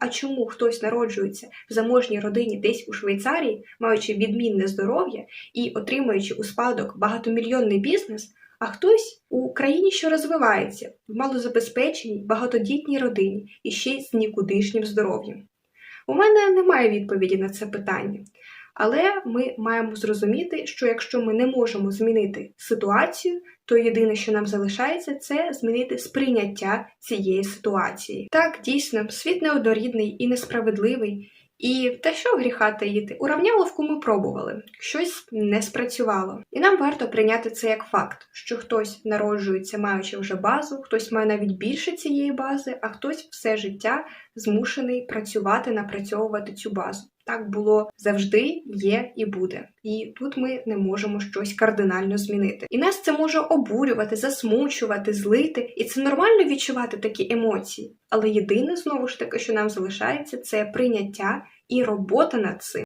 А чому хтось народжується в заможній родині десь у Швейцарії, маючи відмінне здоров'я і отримуючи у спадок багатомільйонний бізнес, а хтось у країні, що розвивається, в малозабезпеченій, багатодітній родині і ще й з нікудишнім здоров'ям? У мене немає відповіді на це питання. Але ми маємо зрозуміти, що якщо ми не можемо змінити ситуацію, то єдине, що нам залишається, це змінити сприйняття цієї ситуації. Так, дійсно, світ неоднорідний і несправедливий. І та що гріха таїти, уравняловку ми пробували, щось не спрацювало. І нам варто прийняти це як факт, що хтось народжується, маючи вже базу, хтось має навіть більше цієї бази, а хтось все життя змушений працювати, напрацьовувати цю базу. Так було завжди, є і буде. І тут ми не можемо щось кардинально змінити. І нас це може обурювати, засмучувати, злити, і це нормально відчувати такі емоції. Але єдине знову ж таки, що нам залишається, це прийняття і робота над цим.